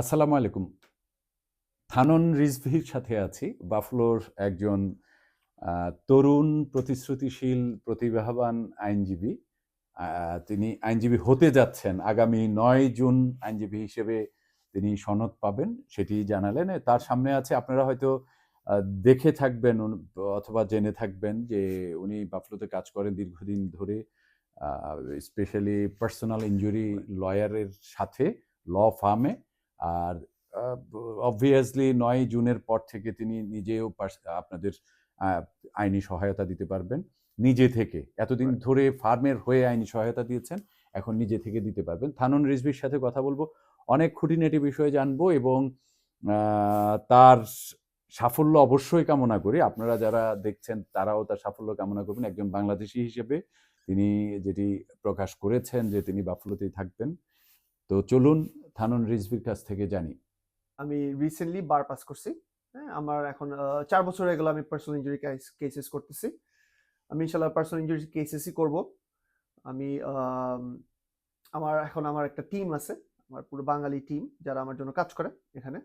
আসসালামু আলাইকুম। থানন রিজভির সাথে আছি। বাফলোর একজন তরুণ প্রতিশ্রুতিশীল প্রতিভাবান আইনজীবী। তিনি আইনজীবী হতে যাচ্ছেন। আগামী নয় জুন আইনজীবী হিসেবে তিনি সনদ পাবেন সেটি জানালেন। তার সামনে আছে আপনারা হয়তো দেখে থাকবেন অথবা জেনে থাকবেন যে উনি বাফলোতে কাজ করেন দীর্ঘদিন ধরে স্পেশালি পার্সোনাল ইনজুরি লয়ারের সাথে ল ফার্মে। আর অবভিয়াসলি নয় জুনের পর থেকে তিনি নিজেও আপনাদের আইনি সহায়তা দিতে পারবেন। নিজে থেকে। এতদিন ধরে ফার্মের হয়ে আইনি সহায়তা দিয়েছেন এখন নিজে থেকে দিতে পারবেন। থানন রিজভির সাথে কথা বলব। অনেক খুঁটিনাটি বিষয়ে জানব এবং তার সাফল্য অবশ্যই কামনা করি। আপনারা যারা দেখছেন তারাও তার সাফল্য কামনা করবেন। একজন বাংলাদেশি হিসেবে তিনি যেটি প্রকাশ করেছেন যে তিনি বাফলোতেই থাকবেন। তো চলুন থানন রিজভির কাছ থেকে জানি। আমি রিসেন্টলি বার পাস করছি। হ্যাঁ আমার এখন চার বছর হয়ে গেল আমি পার্সোনাল ইঞ্জুরি কেসেস করতেছি। আমি ইনশাল্লাহ পার্সোনাল ইঞ্জুরি কেসেসই করব। আমি আমার এখন আমার একটা টিম আছে, আমার পুরো বাঙালি টিম যারা আমার জন্য কাজ করে এখানে।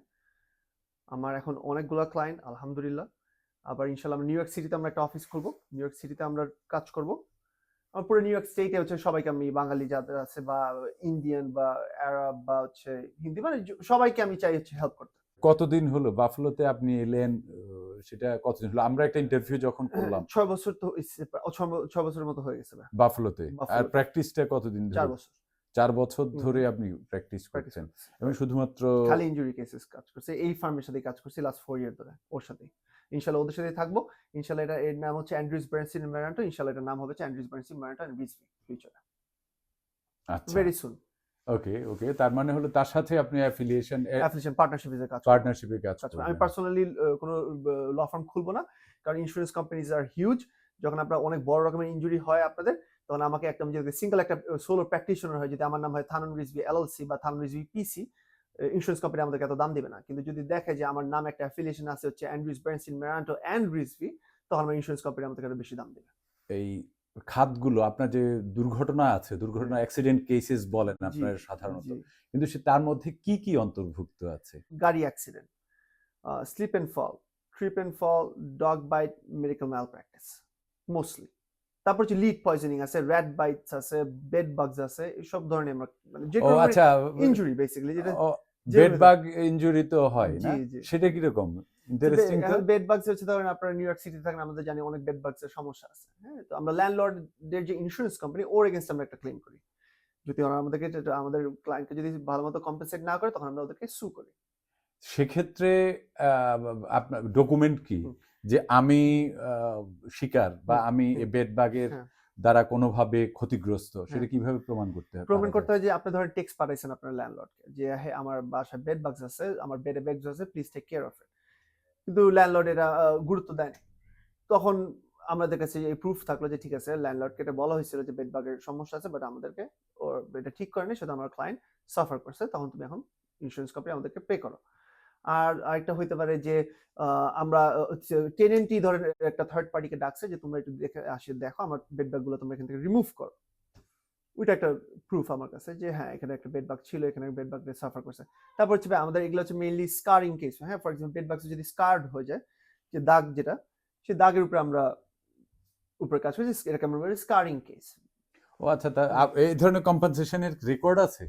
আমার এখন অনেকগুলো ক্লায়েন্ট আলহামদুলিল্লাহ। আবার ইনশাল্লাহ নিউ ইয়র্ক সিটিতে আমরা একটা অফিস খুলবো। নিউ ইয়র্ক সিটিতে আমরা কাজ করব। পুরো নিউ ইয়র্ক স্টেটে হচ্ছে সবাইকে আমি বাঙালি যাদের আছে বা ইন্ডিয়ান বা আরব বা হচ্ছে হিন্দি মানে সবাইকে আমি চাই হচ্ছে হেল্প করতে। কতদিন হলো? বাফলোতে আপনি এলেন সেটা কতদিন হলো? আমরা একটা ইন্টারভিউ যখন করলাম। ছয় বছর তো ছয় বছরের মতো হয়ে গেছে। বাফলোতে আর প্র্যাকটিসটা কতদিন চার ধরে বছর। চার বছর ধরে আপনি প্র্যাকটিস করছেন। এবং শুধুমাত্র খালি ইনজুরি কেসেস কাজ করছে। এই ফার্মের সাথে কাজ করছি লাস্ট ফোর ইয়ার ধরে ওর সাথে ইনশাল্লাহ ওদের সাথে থাকব। ইনশাল্লাহ এটা এর নাম হচ্ছে অ্যান্ড্রিউস ব্রান্সিন ম্যারান্টো ইনশাল্লাহ এটার নাম হবে Andrews Bransin Maranto and Rizvi ফিউচারে আচ্ছা। ভেরি সুন ওকে ওকে তার মানে হলো তার সাথে আপনি অ্যাফিলিয়েশন অ্যাফিলিয়েশন পার্টনারশিপ কাজ। পার্টনারশিপে কাজ কাজ করবেন। আমি পার্সোনালি কোনো ল ফার্ম খুলবো না কারণ ইন্স্যুরেন্স কোম্পানিজ আর হিউজ যখন আপনার অনেক বড় রকমের ইনজুরি হয় আপনাদের তখন আমাকে একটা যদি সিঙ্গেল একটা সোলো প্র্যাকটিশনার হয় যদি আমার নাম হয় থানন রিজভি এলএলসি বা Thanon Rizvi PC insurance company আমাদেরকে এত দাম দেবে না। কিন্তু যদি দেখে যে আমার নাম একটা অ্যাফিলিয়েশন আছে হচ্ছে Andrews Bransin Maranto and Rizvi তখন আমার ইন্স্যুরেন্স কোম্পানি আমাদেরকে আরও বেশি দাম দেবে। এই খাতগুলো আপনার যে দুর্ঘটনা আছে দুর্ঘটনা অ্যাক্সিডেন্ট কেসেস বলেন আপনার সাধারণত কিন্তু সে তার মধ্যে কি কি অন্তর্ভুক্ত আছে? গাড়ি accident slip and fall trip and fall dog bite medical malpractice mostly তারপর হচ্ছে লিড পয়জনিং আছে র্যাট বাইটস আছে বেড বাগস আছে সব ধরনের মানে যে আচ্ছা ইনজুরি বেসিক্যালি যেটা বেড বাগ ইনজুরি তো হয় না। সেটা কীরকম? ইন্টারেস্টিং তো? বেড বাগস হচ্ছে ধরেন আপনারা নিউ ইয়র্ক সিটি থাকেন আমাদের জানি অনেক বেড বাগস এর সমস্যা আছে হ্যাঁ? তো আমরা ল্যান্ডলর্ডদের যে ইন্স্যুরেন্স কোম্পানি ওর এগেনস্ট আমরা একটা ক্লেম করি। যদি ওরা আমাদেরকে আমাদের ক্লায়েন্টকে যদি ভালো মতো কম্পেনসেট না করে তখন আমরা ওদেরকে সু করি। সেক্ষেত্রে আপনার ডকুমেন্ট কি? যে আমি শিকার বা আমি বেড বাগের হ্যাঁ। দ্বারা কোনোভাবে ক্ষতিগ্রস্ত সেটা হ্যাঁ। কীভাবে প্রমাণ করতে হবে প্রমাণ করতে? হয় যে আপনি ধরেন টেক্সট পাঠাইছেন আপনার ল্যান্ডলর্ডকে যে হ্যাঁ আমার বাসায় বেড বাগস আছে আমার বেডে ব্যাগস আছে please take care of it কিন্তু ল্যান্ডলর্ড এটা গুরুত্ব দেয়। তখন আমাদের কাছে এই প্রুফ থাকল যে ঠিক আছে ল্যান্ডলর্ডকে এটা বলা হয়েছিল যে বেড বাগের সমস্যা আছে বাট আমাদেরকে ওর এটা ঠিক করেনি সেটা আমার ক্লায়েন্ট সাফার করছে তখন তুমি এখন ইন্স্যুরেন্স কোম্পানি আমাদেরকে পে করো আর আরেকটা হইতে পারে যে আমরা টেনেন্টি ধরেন একটা থার্ড পার্টিকে ডাকছে যে তোমরা একটু দেখে আসে দেখো আমার বেড ব্যাগগুলো তোমরা এখান থেকে রিমুভ করো। ওইটা একটা প্রুফ আমার কাছে যে হ্যাঁ এখানে একটা বেড বাগ ছিল এখানে বেড বাগ সাফার করছে। তারপর হচ্ছে আমাদের এগুলো হচ্ছে মেইনলি স্কারিং কেস হ্যাঁ ফর এক্সাম্পল বেড বাগস যদি স্কার্ড হয়ে যায় যে দাগ যেটা সেই দাগের উপরে আমরা উপরে কাজ করছি এটাকে আমরা বলি স্কারিং কেস ও আচ্ছা তা এই ধরনের কম্পেনসেশনের রেকর্ড আছে?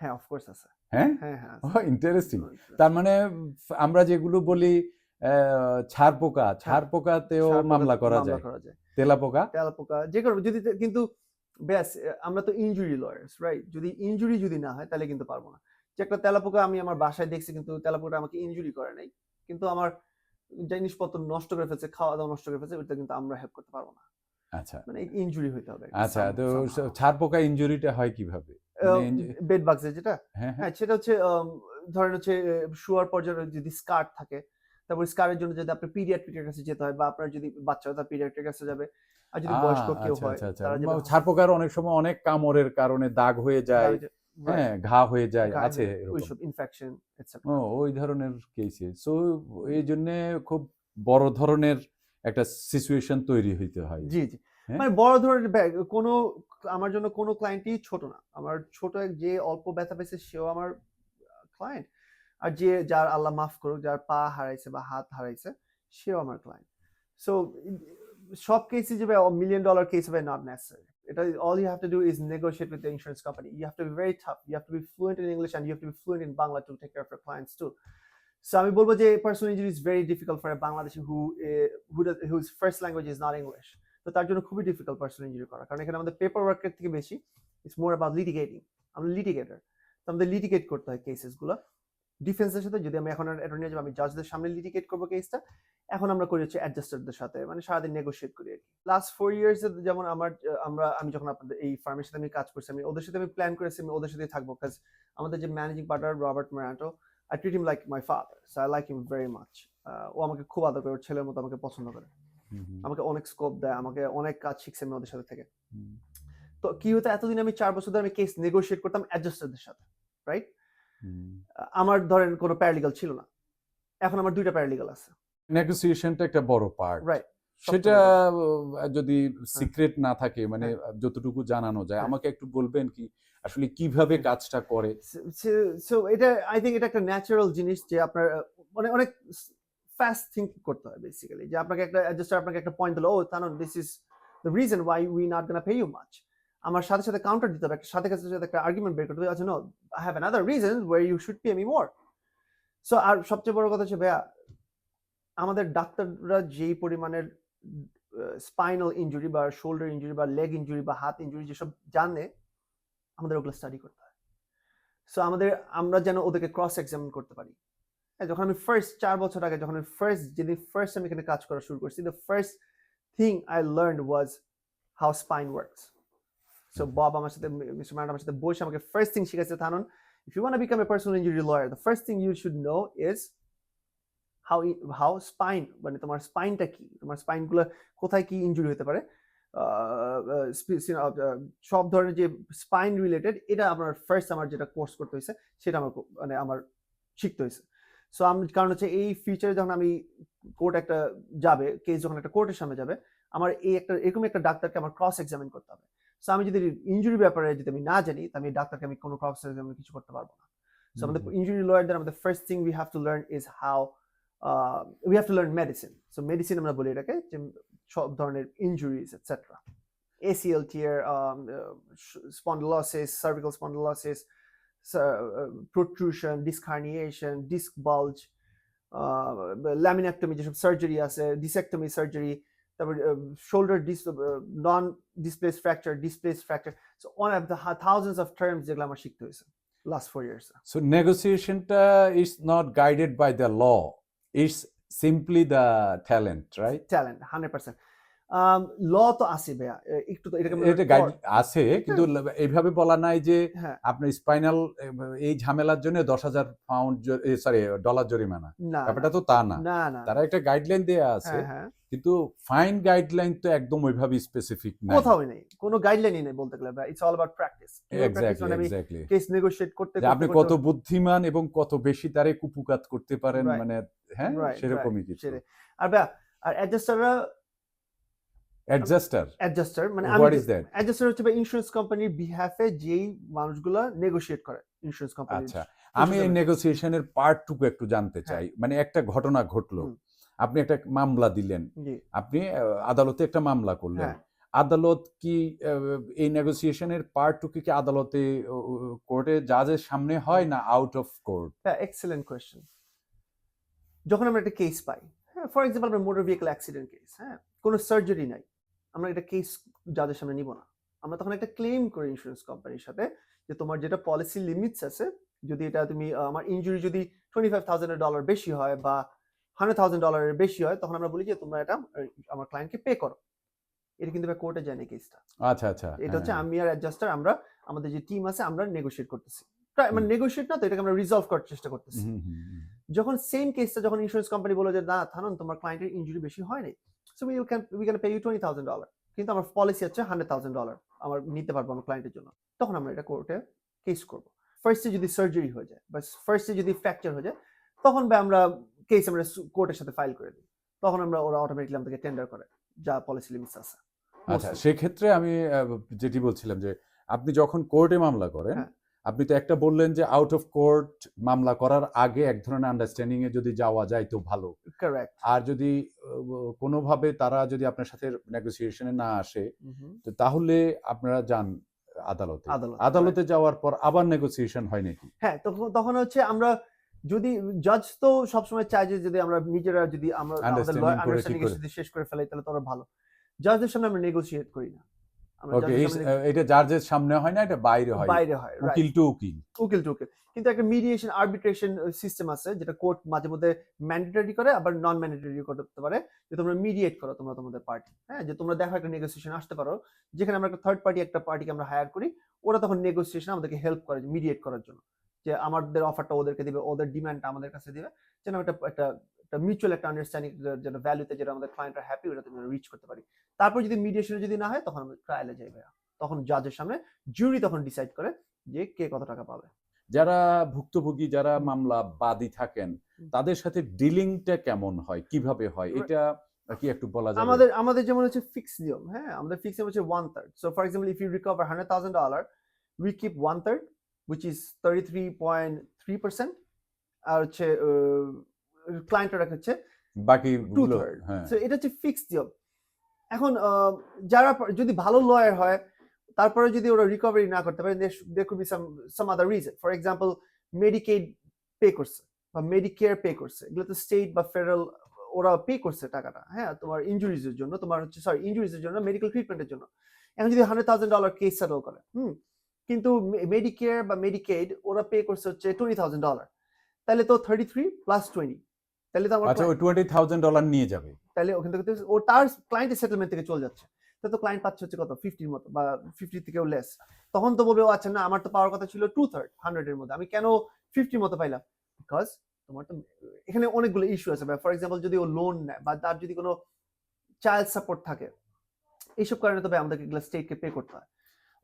হ্যাঁ অফকোর্স আছে। হ্যাঁ? হ্যাঁ হ্যাঁ ও ইন্টারেস্টিং তার মানে আমরা যেগুলো বলি ছাড় পোকা ছাড় পোকাতেও মামলা করা যায়। করা যায়। তেলা পোকা? তেলাপোকা যে কোনো যদি কিন্তু ব্যাস আমরা তো ইনজুরি লয়ার্স রাইট যদি ইনজুরি যদি না হয় তাহলে কিন্তু পারব না। যে একটা তেলাপোকা আমি আমার বাসায় দেখছি কিন্তু তেলাপোকা আমাকে ইনজুরি করে নাই। কিন্তু আমার জিনিসপত্র নষ্ট করে ফেলছে খাওয়া দাওয়া নষ্ট করে ফেলছে ওটা কিন্তু আমরা হেল্প করতে পারব না। আচ্ছা। মানে ইনজুরি হইতে হবে। আচ্ছা তো ছাড় পোকা ইনজুরিটা হয় কীভাবে? বেড বাগসে যেটা? হ্যাঁ হ্যাঁ। হ্যাঁ সেটা হচ্ছে ধরেন হচ্ছে শুয়ার পর্যায়ে যদি স্কার্ট থাকে তারপর স্কারের জন্য যদি পিডিয়াট্রিকের কাছে যেতে হয় বা আপনার যদি বাচ্চা হয় পিডিয়াট্রিকের কাছে যাবে আর যদি বয়স্ক কেউ আচ্ছা হয় আচ্ছা আচ্ছা। পোকার অনেক সময় অনেক কামড়ের কারণে দাগ হয়ে যায় হ্যাঁ ঘা হয়ে যায় আছে এরকম। ওইসব ইনফেকশন ও ওই ধরনের কেসে সো এই জন্য খুব বড় ধরনের একটা সিচুয়েশন তৈরি হইতে হয়। জি জি। হ্যাঁ? মানে বড় ধরনের কোনো আমার জন্য কোনো ক্লায়েন্টই ছোট না। আমার ছোট এক যে অল্প ব্যথা পেয়েছে সেও আমার ক্লায়েন্ট আর যে যার আল্লাহ মাফ করুক, যার পা হারাইছে বা হাত হারাইছে, সেও আমার ক্লায়েন্ট সো সব কেসই যে মিলিয়ন ডলার কেস হবে নট নেসেসারি এটা all you have to do is negotiate with the insurance company you have to be very tough you have to be fluent in English and you have to be fluent in Bangla to take care of clients too so আমি বলব যে personal injury is very difficult for Bangladeshi who who whose first language is not English তো তার জন্য খুবই difficult personal injury করা। কারণ এখানে আমাদের পেপার ওয়ার্কের থেকে বেশি ইটস মোর অ্যাবাউট লিটিগেটিং আমরা লিটিগেটার তো আমাদের লিটিগেট করতে হয় কেসেসগুলো ডিফেন্সের সাথে যদি আমি এখন অ্যাটর্নি যাব, আমি জাজদের সামনে লিটিগেট করব কেসটা এখন আমরা করি হচ্ছে অ্যাডজাস্টারদের সাথে মানে সারাদিন নেগোশিয়েট করি আর কি। লাস্ট ফোর ইয়ার্স যেমন আমার, আমরা, আমি যখন আপনাদের এই ফার্মের সাথে আমি কাজ করছি, আমি ওদের সাথে আমি প্ল্যান করেছি, আমি ওদের সাথে থাকব। কাজ আমাদের যে managing partner Robert Maranto I treat him like my father so I like him very much ও আমাকে খুব আদর করে, ওর ছেলের মতো আমাকে পছন্দ করে। আমাকে অনেক স্কোপ দেয় আমাকে অনেক কাজ শিখছে আমি ওদের সাথে থেকে। তো কি হতো এতদিন আমি চার বছর ধরে আমি কেস নেগোশিয়েট করতাম অ্যাডজাস্টারদের সাথে রাইট আমার ধরেন কোনো প্যারালিগাল ছিল না। এখন আমার দুইটা প্যারালিগাল আছে। নেগোসিয়েশনটা একটা বড় পার্ট রাইট সেটা যদি সিক্রেট না থাকে মানে যতটুকু জানানো যায় হ্যাঁ। আমাকে একটু বলবেন কি আসলে কীভাবে কাজটা করে? সো এটা আই থিঙ্ক এটা একটা ন্যাচারাল জিনিস যে আপনার মানে অনেক ফাস্ট থিঙ্ক করতে হয় বেসিক্যালি যে আপনাকে একটা অ্যাডজাস্টার আপনাকে একটা পয়েন্ট দিল, ও Thanon this is the reason why we not gonna pay you much আমার সাথে সাথে কাউন্টার দিতে হবে, একটা, সাথে সাথে সাথে একটা আর্গুমেন্ট বের করতে হবে আচ্ছা no I have another reason why you should pay me more so আর সবচেয়ে বড় কথা হচ্ছে, ভাইয়া, আমাদের ডাক্তাররা যেই পরিমাণের স্পাইনাল ইনজুরি বা শোল্ডার ইনজুরি বা লেগ ইনজুরি বা হাত ইনজুরি যেসব জানে, আমাদের ওগুলো স্টাডি করতে হয়। সো আমাদের, আমরা যেন ওদেরকে ক্রস এক্সামিন করতে পারি। যখন আমি ফার্স্ট চার বছর আগে যখন আমি ফার্স্ট যেদিন ফার্স্ট আমি এখানে কাজ করা শুরু করছি the first thing I learn was how spine works so Bob আমার সাথে মিস্টার ম্যান্ড আমার সাথে বসে আমাকে ফার্স্ট থিং শিখেছে থানুন if you want to become a personal injury lawyer, the first thing you should know is how how মানে তোমার স্পাইনটা কি? তোমার স্পাইনগুলো কোথায় কি ইনজুরি হতে পারে? সব ধরনের যে স্পাইন রিলেটেড এটা আমার ফার্স্ট আমার যেটা কোর্স করতে হয়েছে সেটা আমার মানে আমার শিখতে হয়েছে সো আমি কারণ হচ্ছে এই ফিউচারে যখন আমি কোর্ট একটা যাবে কেস যখন একটা কোর্টের সামনে যাবে আমার এই একটা এরকম একটা ডাক্তারকে আমার ক্রস এক্সামিন করতে হবে। সো আমি যদি ইনজুরি ব্যাপারে যদি আমি না জানি তাহলে আমি ডাক্তারকে আমি কোনো ক্রস এক্সামিন কিছু করতে পারব না। সো আমাদের ইনজুরি লয়ারদের আমাদের first thing we have to learn is how we have to learn medicine so medicine আমরা বলি এটাকে যে সব ধরনের injuries et cetera ACL tear um, uh, sh- spondylosis, cervical spondylosis, s- uh, protrusion, disc herniation, disc bulge, uh, laminectomy যেসব surgery আছে discectomy surgery তারপর shoulder dis non displaced fracture displaced fracture so one of the thousands of terms যেগুলো আমার শিখতে হয়েছে last four years so নেগোসিয়েশনটা is not guided by the law it's simply the talent right talent hundred percent law তো আছে ভাইয়া। একটু তো এটাকে এটা গাইড আছে কিন্তু এইভাবে বলা নাই যে হ্যাঁ। আপনার স্পাইনাল এই ঝামেলার জন্য দশ হাজার পাউন্ড সরি ডলার জরিমানা। ব্যাপারটা তো তা না। তারা একটা গাইডলাইন দেয়া আছে হ্যাঁ। হ্যাঁ কিন্তু ফাইন গাইডলাইন তো একদম ওইভাবে স্পেসিফিক না কোথাও নেই। কোনো গাইডলাইনই নেই বলতে গেলে it's all about practice exactly exactly case negotiate করতে আপনি কত বুদ্ধিমান এবং কত বেশি তারে কুপুকাত করতে পারেন মানে হ্যাঁ? সেরকমই কিছু। আর আর অ্যাডজাস্টাররা অ্যাডজাস্টার অ্যাডজাস্টার মানে হোয়াট ইজ দ্যাট অ্যাডজাস্টার হচ্ছে বা ইন্স্যুরেন্স কোম্পানির বিহাফে যেই মানুষগুলো নেগোশিয়েট করে ইন্স্যুরেন্স কোম্পানি আচ্ছা আমি এই নেগোসিয়েশনের পার্টটুকু একটু জানতে চাই। মানে একটা ঘটনা ঘটলো। আপনি একটা মামলা দিলেন। আপনি আদালতে একটা মামলা করলেন। হ্যাঁ। আদালত কি এই নেগোসিয়েশনের পার্টটুকু কি আদালতে কোর্টে জাজের সামনে হয় না আউট অফ কোর্ট হ্যাঁ এক্সেলেন্ট কোয়েশ্চেন যখন আমরা একটা কেস পাই হ্যাঁ ফর এক্সাম্পল আমরা মোটর ভেহিকল অ্যাক্সিডেন্ট কেস হ্যাঁ কোনো সার্জারি নাই। আমরা এটা কেস যাদের সামনে নিব না। আমরা তখন একটা ক্লেম করি ইন্স্যুরেন্স কোম্পানির সাথে যে তোমার যেটা পলিসি লিমিটস আছে যদি এটা তুমি আমার ইনজুরি যদি টোয়েন্টি ফাইভ থাউজেন্ড ডলার বেশি হয় বা হান্ড্রেড থাউজেন্ড ডলারের বেশি হয় তখন আমরা বলি যে তোমরা এটা আমার ক্লায়েন্টকে পে করো। এটা কিন্তু কোর্টে যায়নি কেসটা আচ্ছা আচ্ছা এটা হচ্ছে হ্যাঁ। আমি আর অ্যাডজাস্টার আমরা আমাদের যে টিম আছে আমরা নেগোশিয়েট করতেছি। মানে নেগোশিয়েট না তো এটাকে আমরা রিজলভ করার চেষ্টা করতেছি। যখন সেম কেসটা যখন ইন্স্যুরেন্স কোম্পানি বলে যে না থানুন তোমার ক্লায়েন্টের ইঞ্জুরি বেশি হয়নি so we can we can pay you twenty thousand dollar কিন্তু আমার পলিসি আছে হান্ড্রেড থাউজেন্ড ডলার আমার নিতে পারব আমার ক্লায়েন্টের জন্য। তখন আমরা এটা কোর্টে কেস করব। ফার্স্টে যদি সার্জারি হয়ে যায় বা ফার্স্টে যদি ফ্র্যাকচার হয়ে যায় তখন বা আমরা কেস আমরা কোর্টের সাথে ফাইল করে দিই। তখন আমরা ওরা অটোমেটিকলি আমাদেরকে টেন্ডার করে যা পলিসি লিমিটস আছে। আচ্ছা. সেক্ষেত্রে আমি যেটি বলছিলাম যে আপনি যখন কোর্টে মামলা করেন হ্যাঁ। আপনি তো একটা বললেন যে আউট অফ কোর্ট মামলা করার আগে এক ধরনের আন্ডারস্ট্যান্ডিং এ যদি যাওয়া যায় তো ভালো। আর যদি কোনোভাবে তারা যদি আপনার সাথে নেগোসিয়েশনে না আসে তো তাহলে আপনারা যান আদালতে। আদালতে যাওয়ার পর আবার নেগোসিয়েশন হয় নাকি? হ্যাঁ তখন তখন হচ্ছে আমরা যদি জাজ তো সবসময় চাই যে যদি আমরা নিজেরা যদি আমরা আন্ডারস্ট্যান্ডিং। শেষ করে ফেলাই তাহলে তো আরও ভালো। জাজদের সামনে আমরা নেগোসিয়েট করি না। ওকে এটা জাজের সামনে হয় না এটা বাইরে হয়। বাইরে হয় উকিল টু উকিল। উকিল টু উকিল। কিন্তু একটা মিডিয়েশন আরবিট্রেশন সিস্টেম আছে যেটা কোর্ট মাঝে মধ্যে ম্যান্ডেটরি করে আবার নন ম্যান্ডেটরি করতে পারে যে তোমরা মিডিয়েট করো তোমরা তোমাদের পার্টি হ্যাঁ? যে তোমরা দেখো একটা নেগোসিয়েশন আসতে পারো যেখানে আমরা একটা থার্ড পার্টি একটা পার্টিকে আমরা হায়ার করি ওরা তখন নেগোসিয়েশন আমাদেরকে হেল্প করে মিডিয়েট করার জন্য। যে আমাদের অফারটা ওদেরকে দিবে ওদের ডিমান্ডটা আমাদের কাছে দিবে যেন একটা একটা একটা মিউচুয়াল একটা আন্ডারস্ট্যান্ডিং যেটা ভ্যালুতে যেটা আমাদের ক্লায়েন্টরা হ্যাপি ওটা তুমি রিচ করতে পারি। তারপর যদি মিডিয়েশনে যদি না হয় তখন আমরা ট্রায়ালে যাই ভাইয়া। তখন জাজের সামনে জুরি তখন ডিসাইড করে যে কে কত টাকা পাবে। যারা ভুক্তভোগী যারা মামলা বাদী থাকেন তাদের সাথে ডিলিংটা কেমন হয়? কীভাবে হয়. এটা কি একটু বলা যাবে? আমাদের আমাদের যেমন হচ্ছে ফিক্স নিয়ম হ্যাঁ? আমাদের ফিক্স নিয়ম হচ্ছে one third so for example if you recover hundred thousand dollar we keep one third which is thirty three point three percent আর হচ্ছে ক্লায়েন্টরা রাখছে বাকি টু থার্ড হ্যাঁ। সো এটা হচ্ছে ফিক্সড নিয়ম এখন যারা যদি ভালো লয়ার হয় তারপরে যদি ওরা রিকভারি না করতে পারে they could be some some other reason for example Medicaid pay করছে বা মেডিকেয়ার পে করছে। এগুলো তো স্টেট বা ফেডারেল ওরা পে করছে টাকাটা হ্যাঁ? তোমার ইনজুরিজের জন্য তোমার হচ্ছে সরি ইনজুরিজের জন্য মেডিকেল ট্রিটমেন্টের জন্য। এখন যদি hundred thousand dollar case settle করে হুম? কিন্তু মেডিকেয়ার বা মেডিকেড ওরা পে করছে হচ্ছে টোয়েন্টি থাউজেন্ড ডলার তাহলে তো থার্টি থ্রি প্লাস টোয়েন্টি তাহলে তো আমার আচ্ছা ওই টোয়েন্টি থাউজেন্ড ডলার নিয়ে যাবে। তাহলে ওখান থেকে তো- ও তার ক্লায়েন্টের সেটেলমেন্ট থেকে চলে যাচ্ছে। তো ক্লায়েন্ট পাচ্ছে হচ্ছে কত? ফিফটির মতো বা ফিফটি থেকেও লেস তখন তো বলবে ও আচ্ছা না আমার তো পাওয়ার কথা ছিল টু থার্ড হান্ড্রেডের মধ্যে। আমি কেন ফিফটির মতো পাইলাম? বিকজ তোমার তো এখানে অনেকগুলো ইস্যু আছে ফর এক্সাম্পল যদি ও লোন নেয় বা তার যদি কোনো চাইল্ড সাপোর্ট থাকে এইসব কারণে তবে আমাদেরকে এগুলো স্টেটকে পে করতে হয়।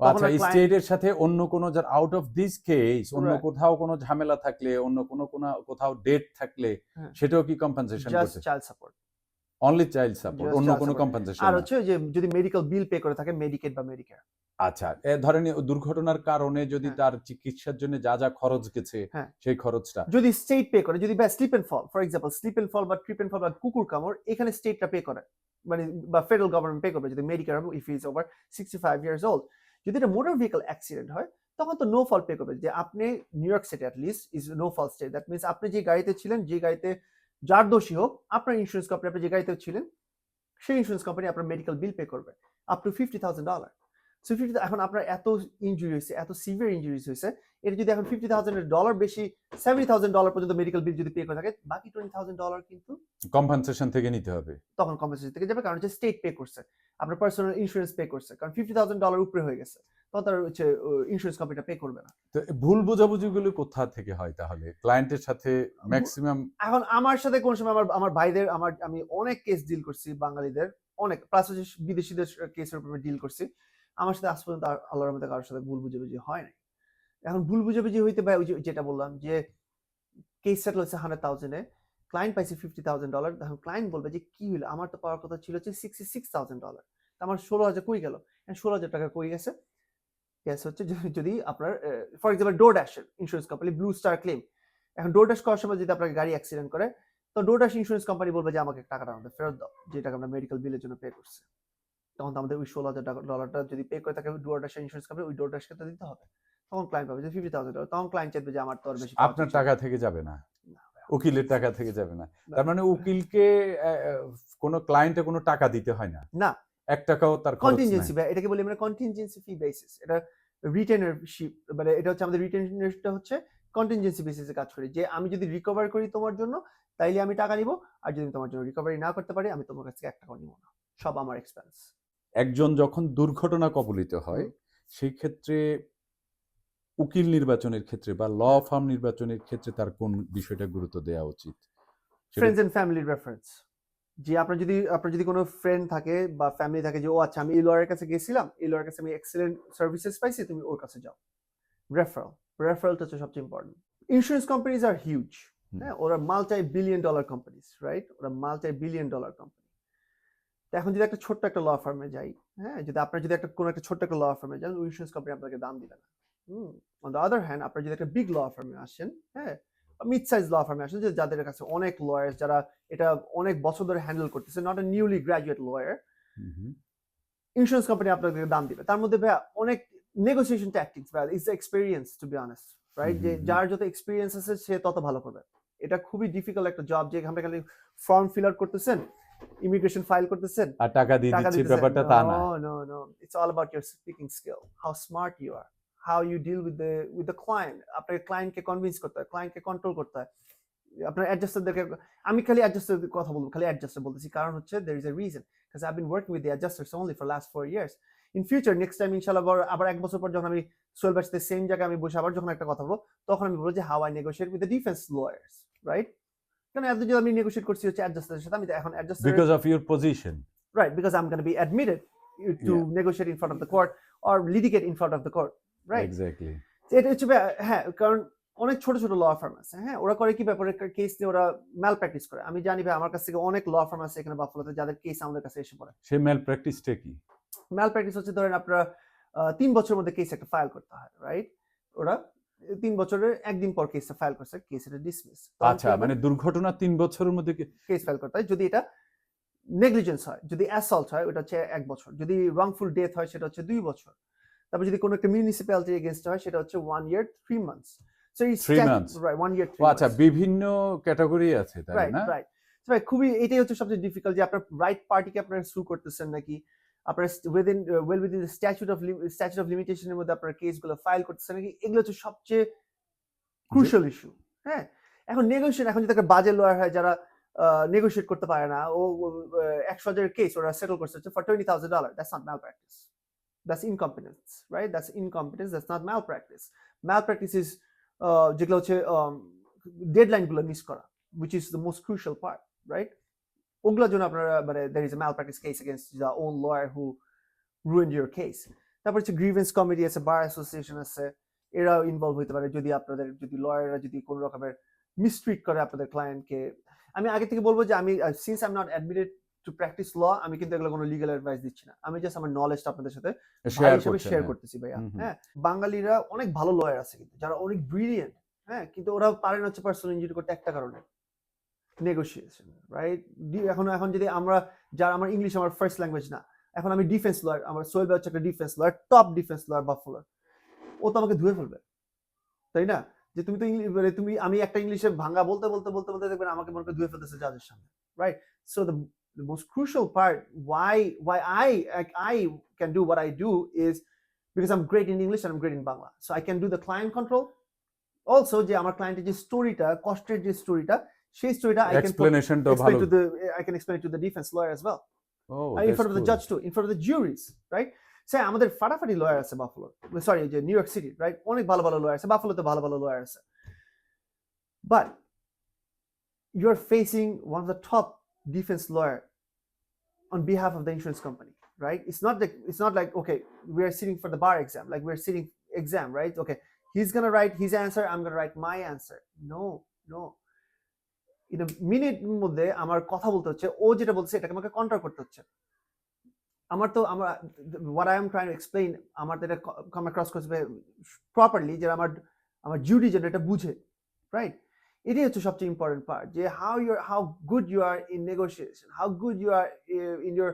আচ্ছা স্টেটের সাথে অন্য কোনো যার আউট অফ দিস কেস অন্য কোথাও কোনো ঝামেলা থাকলে অন্য কোনো কোনো কোথাও ডেট থাকলে হ্যাঁ। সেটাও কি কম্পেনসেশন জাস্ট করছে? Child support only child support অন্য কোনো কম্পেনসেশন আর হচ্ছে যে যদি মেডিকেল বিল পে করে থাকে মেডিকেট বা মেডিকেয়ার আচ্ছা এ ধরেন দুর্ঘটনার কারণে যদি হ্যাঁ। তার চিকিৎসার জন্য যা যা খরচ গেছে হ্যাঁ। সেই খরচটা। যদি স্টেট পে করে যদি slip and fall for example slip and fall বা ট্রিপ এন্ড ফল বা কুকুর কামড় এখানে স্টেটটা পে করে। মানে বা ফেডারেল গভর্নমেন্ট পে করবে যদি medical if is over sixty five years old যদি এটা মোটর ভেহিকল অ্যাক্সিডেন্ট হয়, তখন তো নো ফল পে করবে। যে আপনি New York state at least is no fault state that means আপনি যে গাড়িতে ছিলেন, যে গাড়িতে যার দোষী হোক, আপনার ইন্স্যুরেন্স কোম্পানি আপনি যে গাড়িতে ছিলেন, সেই ইন্স্যুরেন্স কোম্পানি আপনার মেডিকেল বিল পে করবে up to fifty thousand dollar so fifty এখন আপনার এত ইঞ্জুরি হয়েছে এত সিভিয়ার ইঞ্জুরিজ হয়েছে এটা যদি এখন ফিফটি থাউজেন্ড ডলার বেশি সেভেন্টি থাউজেন্ড ডলার পর্যন্ত মেডিকেল বিল যদি পে করে থাকে বাকি টোয়েন্টি থাউজেন্ড ডলার কিন্তু কম্পেনসেশন থেকে নিতে হবে। তখন কম্পেনসেশন থেকে যাবে কারণ হচ্ছে স্টেট পে করছে আপনার পার্সোনাল ইন্স্যুরেন্স পে করছে কারণ ফিফটি থাউজেন্ড ডলার উপরে হয়ে গেছে তখন তার হচ্ছে ইন্স্যুরেন্স কোম্পানিটা পে করবে না। তো ভুল বোঝাবুঝিগুলো কোথা থেকে হয় তাহলে? ক্লায়েন্টের সাথে ম্যাক্সিমাম এখন আমার সাথে কোন সময় আমার আমার ভাইদের আমার আমি অনেক কেস ডিল করছি বাঙালিদের অনেক প্লাস হচ্ছে বিদেশিদের কেসের উপরে ডিল করছি। আমার সাথে আজ পর্যন্ত আল্লাহর মধ্যে কারোর সাথে ভুল বুঝাবুঝি হয় নাই। এখন ভুল বুঝাবুঝি হইতে পারে, ওই যেটা বললাম যে কেস সেটেল হচ্ছে হান্ড্রেড থাউজেন্ডে ক্লায়েন্ট পাইছে ফিফটি থাউজেন্ড ডলার তখন ক্লায়েন্ট বলবে যে কি হলো আমার তো পাওয়ার কথা ছিল হচ্ছে সিক্সটি সিক্স থাউজেন্ড ডলার আমার ষোলো হাজার কই গেল? ষোলো হাজার টাকা কই গেছে? কেস হচ্ছে যদি- যদি আপনার ফর এক্সাম্পল ডোর ড্যাশের insurance company Blue Star claim এখন ডোর ড্যাশ করার সময় যদি আপনার গাড়ি অ্যাক্সিডেন্ট করে, তো ডোর ড্যাশ ইন্স্যুরেন্স কোম্পানি বলবে যে আমাকে টাকাটা আমাদের ফেরত দাও, যে টাকা আমরা মেডিকেল বিলের জন্য পে করছি। তখন তো আমাদের ওই ষোলো হাজার ডলারটা যদি পে করে থাকে ডোর ড্যাশের ইন্স্যুরেন্স কোম্পানি ওই ড্যাশকে তো দিতে হবে। তখন ক্লায়েন্ট পাবে যে ফিফটি থাউজেন্ড ডলার তখন ক্লায়েন্ট চাইবে যে আমার তো আর বেশি আপনার টাকা থেকে যাবে না। উকিলের টাকা থেকে যাবে না। তার মানে উকিলকে কোনো ক্লায়েন্টে কোনো টাকা দিতে হয় না। না। এক টাকাও তার কন্টিনজেন্সি। এটাকে বলি আমরা কন্টিনজেন্সি ফি বেসিস এটা রিটেনারশিপ মানে এটা হচ্ছে আমাদের রিটেনারটা হচ্ছে কন্টিনজেন্সি বেসিসে কাজ করি। যে আমি যদি রিকভার করি তোমার জন্য তাইলে আমি টাকা নিব আর যদি তোমার জন্য রিকভারি না করতে পারি আমি তোমার কাছ থেকে এক টাকাও নিব না। সব আমার এক্সপেন্স একজন যখন দুর্ঘটনা কবলিত হয় সেই ক্ষেত্রে উকিল নির্বাচনের ক্ষেত্রে বা ল ফার্ম নির্বাচনের ক্ষেত্রে তার কোন বিষয়টা গুরুত্ব দেওয়া উচিত? ফ্রেন্ডস এন্ড ফ্যামিলি রেফারেন্স যে আপনার যদি আপনার যদি কোনো ফ্রেন্ড থাকে বা ফ্যামিলি থাকে যে ও আচ্ছা আমি এই লয়ারের কাছে গেছিলাম এই লয়ারের কাছে আমি এক্সেলেন্ট সার্ভিসেস পাইছি তুমি ওর কাছে যাও। রেফারেল রেফারেলটা হচ্ছে সবচেয়ে ইম্পর্টেন্ট ইন্স্যুরেন্স কোম্পানিজ আর হিউজ হ্যাঁ ওরা multi billion dollar companies right ওরা মাল্টাই বিলিয়ন ডলার কোম্পানি তো এখন যদি একটা ছোট্ট একটা ল ফার্মে যাই হ্যাঁ যদি আপনার যদি একটা কোনো একটা ছোট্ট একটা ল ফার্মে যান ইন্স্যুরেন্স কোম্পানি আপনাকে দাম দিবে না। হুম অন দ্য আদার হ্যান্ড আপনার যদি একটা বিগ ল ফার্মে আসেন হ্যাঁ মিড সাইজ ল ফার্মে আসেন যে যাদের কাছে অনেক লয়ার যারা এটা অনেক বছর ধরে হ্যান্ডেল করতেছে not a newly graduate lawyer insurance company আপনাদেরকে দাম দিবে। তার মধ্যে ভাইয়া অনেক নেগোসিয়েশন ট্যাকটিক্স ভাইয়া is experience to be honest right যে। যার যত এক্সপিরিয়েন্স আছে সে তত ভালো করবে। এটা খুবই ডিফিকাল্ট একটা জব যে এখানে খালি ফর্ম ফিল আউট করতেছেন ইমিগ্রেশন ফাইল করতেছেন? আর টাকা দিয়ে দিচ্ছি ব্যাপারটা তা না। No no no. It's all about your speaking skill how smart you are how you deal with the with the client. আপনাকে ক্লায়েন্টকে কনভিন্স করতে হয় ক্লায়েন্টকে কন্ট্রোল করতে হয়। আপনার অ্যাডজাস্টারদেরকে আমি খালি অ্যাডজাস্টার কথা বলব খালি অ্যাডজাস্টার বলতেছি। কারণ হচ্ছে there is a reason because I've been working with the adjusters only for last four years. In future next time ইনশাআল্লাহ আবার আবার এক বছর পর যখন আমি সোয়েল ব্যাচতে সেম জায়গায় আমি বসে আবার যখন একটা কথা বলব তখন আমি বলব যে how I negotiate with the defence lawyers right এত যদি আমি নেগোশিয়েট করছি হচ্ছে অ্যাডজাস্টারের সাথে? আমি তো এখন adjuster because of your position because i'm going to be admitted to negotiate in front of the court or litigate in front of the court right? Exactly এটা হচ্ছে হ্যাঁ কারণ অনেক ছোট ছোট ল ফার্ম আছে হ্যাঁ? ওরা করে কি ব্যাপারে কেস নিয়ে ওরা ম্যাল প্র্যাকটিস করে। আমি জানি ভাই আমার কাছ থেকে অনেক ল ফার্ম আছে এখানে বাফলোতে যাদের কেস আমাদের কাছে এসে পড়ে। সে ম্যাল প্র্যাকটিসটা কি? ম্যাল প্র্যাকটিস হচ্ছে ধরেন আপনারা তিন বছরের মধ্যে কেস একটা ফাইল করতে হয় রাইট ওরা তিন বছরের একদিন পর কেসটা ফাইল করছে কেস এটা ডিসমিস আচ্ছা মানে দুর্ঘটনা তিন বছরের মধ্যে কেস ফাইল করতে হয় যদি এটা নেগলিজেন্স হয় যদি অ্যাসল্ট হয় ওটা হচ্ছে এক বছর। যদি রংফুল ডেথ হয় সেটা হচ্ছে দুই বছর। তারপর যদি কোনো একটা মিউনিসিপ্যালিটি এগেনস্ট হয় সেটা হচ্ছে ওয়ান ইয়ার থ্রি মান্থস আচ্ছা বিভিন্ন ক্যাটাগরি আছে তাই না? রাইট খুবই এটাই হচ্ছে সবচেয়ে ডিফিকাল্ট যে আপনার রাইট পার্টিকে আপনারা সু করতেছেন নাকি আপনার within well within statute of statute of লিমিটেশনের মধ্যে আপনার কেসগুলো ফাইল করতেছেন নাকি এগুলো হচ্ছে সবচেয়ে ক্রুশাল ইস্যু হ্যাঁ? এখন নেগোসিয়েট এখন যদি একটা বাজে লয়ার হয় যারা নেগোসিয়েট করতে পারে না ও একশো হাজারের কেস ওরা সেটেল করছে for twenty thousand dollar that's not malpractice that's incompetence right that's incompetence that's not malpractice malpractice is যেগুলো হচ্ছে ডেডলাইনগুলো মিস করা which is the most crucial part right ওগুলোর জন্য আপনারা মানে there is malpractice case against the own lawyer who ruined your case তারপর হচ্ছে গ্রিভেন্স কমিটি আছে বার অ্যাসোসিয়েশন আছে এরাও ইনভলভ হতে পারে যদি আপনাদের যদি লয়াররা যদি কোনো রকমের মিসট্রিট করে আপনাদের ক্লায়েন্টকে আমি আগে থেকে বলব যে আমি since I am not admitted to practice law আমি কিন্তু এগুলো কোনো লিগাল অ্যাডভাইস দিচ্ছি না। আমি জাস্ট আমার নলেজটা আপনাদের সাথে শেয়ার হিসেবে শেয়ার হ্যাঁ। করতেছি ভাইয়া। হ্যাঁ বাঙালিরা অনেক ভালো লয়ার আছে কিন্তু যারা অনেক ব্রিলিয়েন্ট হ্যাঁ কিন্তু ওরা পারে না হচ্ছে পার্সোনাল ইঞ্জুরি করতে একটা কারণে। নেগোসিয়েশন রাইট এখন এখন যদি আমরা যারা আমার ইংলিশ আমার ফার্স্ট ল্যাঙ্গুয়েজ না এখন আমি ডিফেন্স লয়ার আমার সোহেল হচ্ছে একটা defence lawyer top defence lawyer বাফলার ও তো আমাকে ধুয়ে ফেলবে তাই না? যে তুমি তো ইংলিশ মানে তুমি আমি একটা ইংলিশে ভাঙা বলতে বলতে বলতে বলতে দেখবেন আমাকে মনে ধুয়ে ফেলতেছে জাজের সামনে right so the the most crucial part why why I like, I can do what I do is because I'm great in English and I'm great in Bangla. So I can do the client যে আমার ক্লায়েন্টের যে স্টোরিটা কষ্টের যে স্টোরিটা সেই স্টোরিটা I can put, এক্সপ্লেনেশনটা explain ভালো to the I can explain it to the defense lawyer as well. O Uh, in front of the judge too, in front of the juries, right? সে আমাদের ফাটাফাটি লয়ার আছে Buffalo sorry যে New York City right অনেক ভালো ভালো lawyer আছে বাফলোতে ভালো ভালো লয়ার আছে but you are facing one of the top defence lawyer on behalf of the insurance company, right? It's not like it's not like okay, we are sitting for the bar exam, like we're sitting exam, right? Okay, he's gonna write his answer, I'm gonna write my answer. No, no. A minute মধ্যে আমার কথা বলতে হচ্ছে, ও যেটা বলছে এটাকে আমাকে contract করতে হচ্ছে। আমার তো, আমার, what I am to explain, আমার তো এটা কাম অ্যাক্রস করছে প্রপারলি যে আমার আমার ডিউটি যেন এটা বুঝে রাইট এটাই হচ্ছে সবচেয়ে ইম্পর্টেন্ট পার্ট যে how your how good you are in negotiation how good you are in your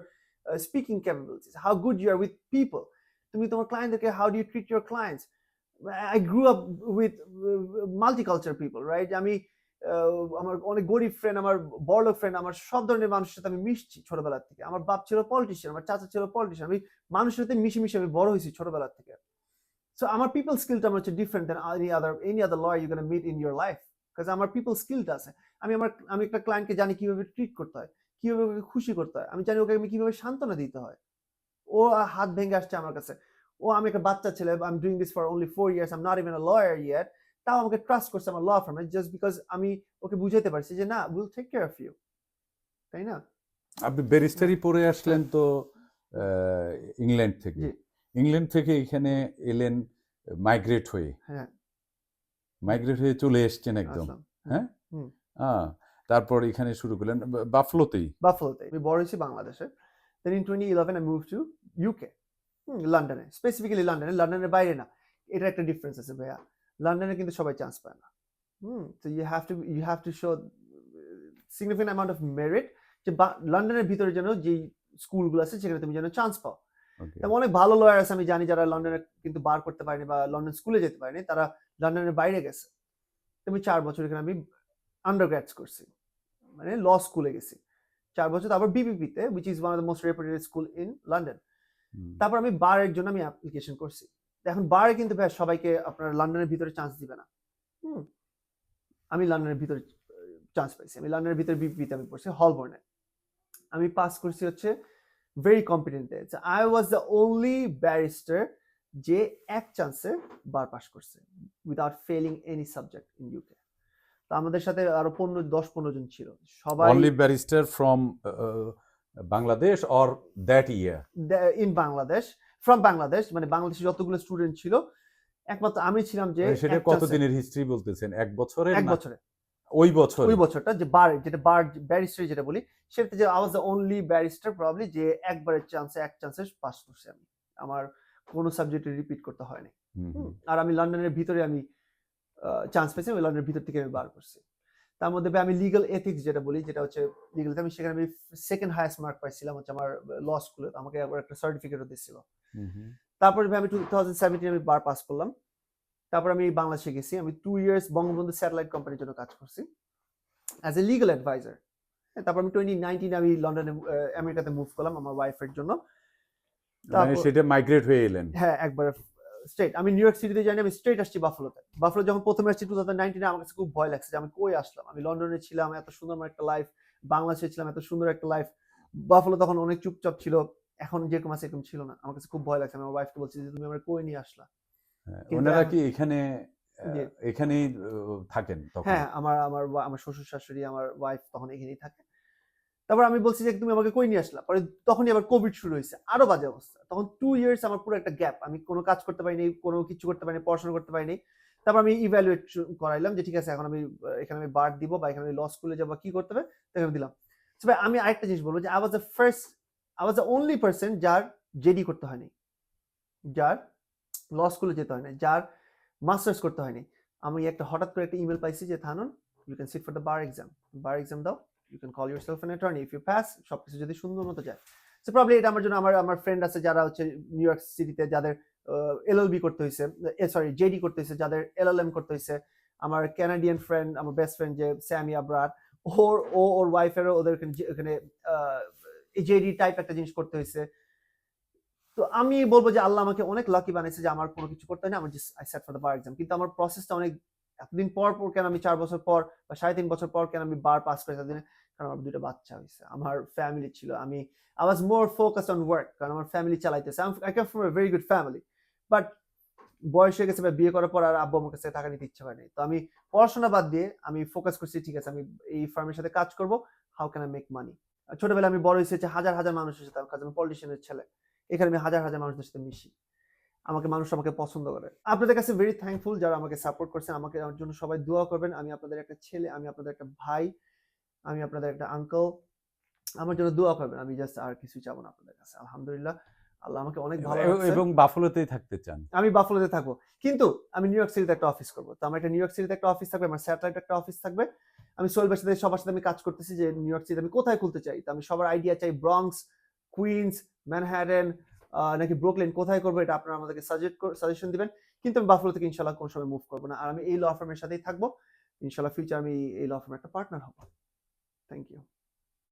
speaking capabilities how good you are with people তুমি তোমার ক্লায়েন্টদেরকে how do you treat your clients I grew up with multiculture people right আমি আমার অনেক গরিব friend আমার বড়লোক friend আমার সব ধরনের মানুষের সাথে আমি মিশছি ছোটবেলার থেকে। আমার বাপ ছিল পলিটিশিয়ান আমার চাচা ছিল পলিটিশিয়ান আমি মানুষের সাথে মিশে মিশে আমি বড় হয়েছি ছোটবেলার থেকে। সো আমার পিপল স্কিলটা আমার হচ্ছে different than any other any other lawyer you can meet in your life কাজ আমার পিপল স্কিলটা আছে। আমি আমার, আমি একটা ক্লায়েন্টকে জানি কীভাবে ট্রিট করতে হয়, কীভাবে ওকে খুশি করতে হয়, আমি জানি ওকে আমি কীভাবে সান্ত্বনা দিতে হয়। ও হাত ভেঙে আসছে আমার কাছে। ও আমি একটা বাচ্চা ছেলে I am doing this for only four years I am not even a lawyer yet তাও আমাকে ট্রাস্ট করছে আমার ল ফার্মে জাস্ট বিকজ আমি ওকে বুঝাইতে পারছি যে না will take care of you তাই না? আপনি ব্যারিস্টারি পড়ে আসলেন তো ইংল্যান্ড থেকে। ইংল্যান্ড থেকে এখানে এলেন মাইগ্রেট হয়ে। হ্যাঁ। মাইগ্রেট হয়ে চলে এসছেন একদম। আসলাম। হ্যাঁ। তারপর এখানে শুরু করলেন বাফলোতেই। বাফলোতে আমি বড় হয়েছি বাংলাদেশে। Then in twenty eleven I move to UK লন্ডনে স্পেসিফিক্যালি লন্ডনে লন্ডনের বাইরে না। এটা একটা ডিফারেন্স আছে ভাইয়া। লন্ডনে কিন্তু সবাই চান্স পায় না। হুম। তো you have to you have to show significant amount of merit যে লন্ডনের ভিতরে যেন যেই স্কুলগুলো আছে সেখানে তুমি যেন চান্স পাও। অনেক ভালো লয়ার আছে আমি জানি যারা লন্ডনে কিন্তু বার করতে পারেনি বা লন্ডন স্কুলে যেতে পারেনি তারা লন্ডনের বাইরে গেছে। তুমি চার বছর এখানে আমি আন্ডার করছি। মানে ল স্কুলে গেছি। চার বছর তারপর বিবিপিতে which is one of the most reputed school in London তারপর আমি বারের জন্য আমি অ্যাপ্লিকেশন করছি। এখন বারে কিন্তু ভাই সবাইকে আপনার লন্ডনের ভিতরে চান্স দিবে না। হুম। আমি লন্ডনের ভিতরে চান্স পাইছি। আমি লন্ডনের ভিতরে বিপিতে আমি পড়ছি হলবর্নে। আমি পাস করছি হচ্ছে very কম্পিটেন্টে I was the only barrister যে এক চান্সে বার পাস করছে without failing any subject in UK তো আমাদের সাথে আরও পনেরো দশ পনেরো জন ছিল। সবাই only barrister from Bangladesh or that year in Bangladesh. From Bangladesh মানে বাংলাদেশে যতগুলো স্টুডেন্ট ছিল একমাত্র আমি ছিলাম যে সেটা chance এ- কতদিনের হিস্ট্রি বলতেছেন? এক বছরের এক বছরে ওই বছর? ওই বছরটা যে বার যেটা বার ব্যারিস্টার যেটা বলি সেটা যে I was the only barrister probably যে একবারের চান্সে এক চান্সে পাস করছি আমি। আমার কোনো সাবজেক্টে রিপিট করতে হয়নি। আর আমি লন্ডনের ভিতরে আমি চান্স পেয়েছি আমি লন্ডনের ভিতর থেকে আমি বার করছি। তার মধ্যে আমি লিগাল এথিক্স যেটা বলি যেটা হচ্ছে লিগাল আমি সেখানে আমি সেকেন্ড হাইয়েস্ট মার্ক পাইছিলাম হচ্ছে আমার ল স্কুলে আমাকে আবার একটা সার্টিফিকেটও দিচ্ছিল তারপরে আমি টু থাউজেন্ড সেভেন্টিন আমি বার পাস করলাম। তারপর আমি বাংলাদেশে গেছি। আমি টু ইয়ার্স বঙ্গবন্ধু স্যাটেলাইট কোম্পানির জন্য কাজ করছি। অ্যাজ এ লিগাল অ্যাডভাইজার তারপর আমি টোয়েন্টি নাইনটিন আমি লন্ডনে আমেরিকাতে মুভ করলাম আমার ওয়াইফের জন্য। মানে সেটা মাইগ্রেট হয়ে এলেন। হ্যাঁ একবার স্ট্রেট আমি নিউ ইয়র্ক সিটিতে জানি আমি স্ট্রেট আসছি বাফলোতে বাফলো যখন প্রথমে আসছি টু থাউজেন্ড নাইনটিনে আমার কাছে খুব ভয় লাগছে যে আমি কই আসলাম? আমি লন্ডনে ছিলাম এত সুন্দর আমার একটা লাইফ বাংলাদেশে ছিলাম এত সুন্দর একটা লাইফ বাফলো তখন অনেক চুপচাপ ছিল। এখন যেরকম আছে এরকম ছিল না। আমার কাছে খুব ভয় লাগছে। আমার ওয়াইফকে বলছি যে তুমি আমার কই নিয়ে আসলা? হ্যাঁ, ওনারা কি এখানে এখানেই থাকেন তখন? হ্যাঁ আমার আমার আমার শ্বশুর শাশুড়ি আমার ওয়াইফ তখন এখানেই থাকে। তারপর আমি বলছি যে তুমি আমাকে কই নিয়ে আসলা? পরে তখনই আবার কোভিড শুরু হয়েছে। আরও বাজে অবস্থা। তখন টু ইয়ার্স আমার পুরো একটা গ্যাপ আমি কোনো কাজ করতে পারিনি কোনো কিছু করতে পারিনি পড়াশোনা করতে পারিনি। তারপর আমি ইভ্যালুয়েট করাইলাম যে ঠিক আছে এখন আমি এখানে আমি বার দিব বা এখানে আমি ল স্কুলে যাব কি করতে হবে? তখন আমি দিলাম। ভাই, আমি আরেকটা জিনিস বলব যে I was the first I was the only person যার জেডি করতে হয়নি। যার ল স্কুলে যেতে হয়নি। যার মাস্টার্স করতে হয়নি। আমি একটা হঠাৎ করে একটা ইমেল পাইছি যে, থানুন you can sit for the bar exam bar exam দাও you can call yourself an attorney if you pass সব কিছু যদি সুন্দর মতো যায়। সো প্রবলি এটা আমার জন্য আমার আমার ফ্রেন্ড আছে যারা হচ্ছে নিউ ইয়র্ক সিটিতে যাদের এলএলবি করতে হয়েছে সরি জেডি করতে হয়েছে যাদের এলএলএম করতে হয়েছে আমার ক্যানাডিয়ান ফ্রেন্ড আমার বেস্ট ফ্রেন্ড যে স্যামি আব্রার ওর, ও, ওর ওয়াইফেরও ওদের ওখানে জেডি টাইপ একটা জিনিস করতে হয়েছে তো আমি বলব যে আল্লাহ আমাকে অনেক লাকি বানিয়েছে যে আমার কোনো কিছু করতে হয় না আমার I set for the bar exam কিন্তু আমার প্রসেসটা অনেক, এতদিন পর পর কেন আমি চার বছর পর বা সাড়ে তিন বছর পর কেন আমি বার পাস করে এতদিনে কারণ আমার দুটো বাচ্চা হয়েছে আমার ফ্যামিলি ছিল। আমি I was more focus on work কারণ আমার ফ্যামিলি চালাইতেছে। I come from a very good family but বয়স হয়ে গেছে বা বিয়ে করার পর আর আব্বু আমার কাছে টাকা নিতে ইচ্ছা হয়নি তো আমি পড়াশোনা বাদ দিয়ে আমি ফোকাস করছি, ঠিক আছে, আমি এই ফার্মের সাথে কাজ করব how can I make money ছোটবেলায় আমি বড় হয়েছে হাজার হাজার মানুষের সাথে কাজ আমি পলিটিশিয়ানের ছেলে। এখানে আমি হাজার হাজার মানুষদের সাথে মিশি। আমাকে মানুষ আমাকে পছন্দ করে। আপনাদের কাছে ভেরি থ্যাঙ্কফুল যারা আমাকে সাপোর্ট করছেন, আমাকে আমার জন্য সবাই দোয়া করবেন। আমি আপনাদের একটা ছেলে, আমি আপনাদের একটা ভাই, আমি আপনাদের একটা আঙ্কল আমার জন্য দোয়া করবেন। আমি জাস্ট আর কিছু চাবো না আপনাদের কাছে। আলহামদুলিল্লাহ। আল্লাহ আমাকে অনেক ভালো এবং-। বাফলোতেই থাকতে চান। আমি বাফলোতে থাকব। কিন্তু আমি নিউ ইয়র্ক সিটিতে একটা অফিস করব। তো আমার একটা নিউ ইয়র্ক সিটিতে একটা অফিস থাকবে আমার স্যাটেলাইট একটা অফিস থাকবে। আমি সোহেলের সাথে সবার সাথে আমি কাজ করতেছি যে নিউ ইয়র্ক সিটিতে আমি কোথায় খুলতে চাই? তো আমি সবার আইডিয়া চাই ব্রঙ্কস কুইন্স ম্যানহ্যাটেন নাকি ব্রুকলিন কোথায় করব এটা আপনারা আমাদেরকে সাজেস্ট সাজেশন দিবেন। কিন্তু আমি বাফলো থেকে ইনশাল্লাহ কোনো সময় মুভ করব না। আর আমি এই ল ফার্মের সাথেই থাকব। ইনশাল্লাহ ফিউচার আমি এই ল ফার্মের একটা পার্টনার হব। Thank you